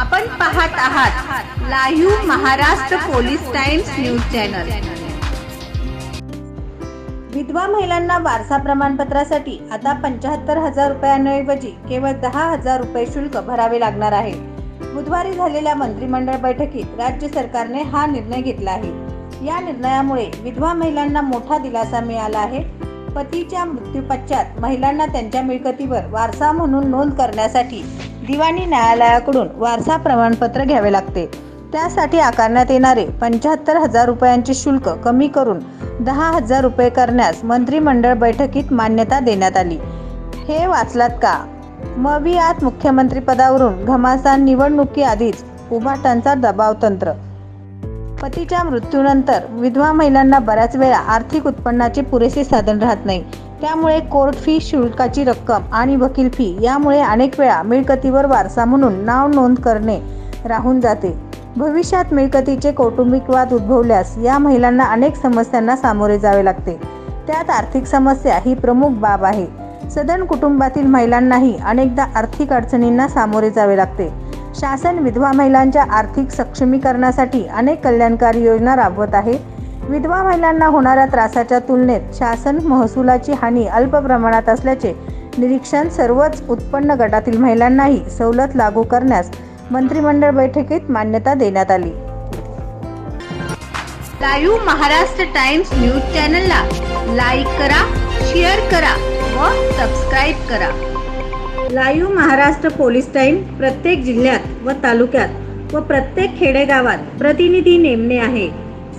आपण पाहत आहात live Maharashtra police times news channel. विधवा महिलांना वारसा प्रमाणपत्रासाठी आता पंच्याहत्तर हजार रुपयांऐवजी केवळ दहा हजार रुपये शुल्क भरावे लागणार आहे. बुधवारी झालेल्या मंत्रिमंडळ बैठकीत राज्य सरकारने हा निर्णय घेतला आहे. या निर्णयामुळे विधवा महिलांना मोठा दिलासा मिळाला आहे. पतीच्या मृत्यूपश्चात महिलांना त्यांच्या मिळकतीवर वारसा म्हणून नोंद करण्यासाठी दिवाणी न्यायालयाकडून वारसा प्रमाणपत्र घ्यावे लागते. त्यासाठी आकारण्यात येणारे पंच्याहत्तर हजार रुपयांचे शुल्क कमी करून दहा हजार रुपये करण्यास मंत्रिमंडळ बैठकीत मान्यता देण्यात आली. हे वाचलात का? मवियात मुख्यमंत्रीपदावरून घमासान निवडणुकीआधीच उभाटांचा दबाव तंत्र. पतीच्या मृत्यूनंतर विधवा महिलांना बऱ्याच वेळा आर्थिक उत्पन्नाचे पुरेसे साधन राहत नाही. त्यामुळे कोर्ट फी शुल्काची रक्कम आणि वकील फी यामुळे अनेक वेळा मिळकतीवर वारसा म्हणून नाव नोंद करणे राहून जाते. भविष्यात मिळकतीचे कौटुंबिक वाद उद्भवल्यास या महिलांना अनेक समस्यांना सामोरे जावे लागते. त्यात आर्थिक समस्या ही प्रमुख बाब आहे. सदन कुटुंबातील महिलांनाही अनेकदा आर्थिक अडचणींना सामोरे जावे लागते. शासन विधवा महिलांच्या आर्थिक सक्षमीकरणासाठी अनेक कल्याणकारी योजना राबवत आहे. विधवा महिलांना होणाऱ्या त्रासाच्या तुलनेत शासन महसुलाची हानी अल्प प्रमाणात असल्याचे निरीक्षण सर्वच उत्पन्न गटातील महिलांनाही सवलत लागू करण्यास मंत्रिमंडळ बैठकीत मान्यता देण्यात आली. लाईव्ह महाराष्ट्र टाइम्स न्यूज चॅनलला लाईक करा शेअर करा व सबस्क्राईब करा. लाईव्ह महाराष्ट्र पोलीस टाईम प्रत्येक जिल्ह्यात व तालुक्यात व प्रत्येक खेडेगावात प्रतिनिधी नेमणे आहे.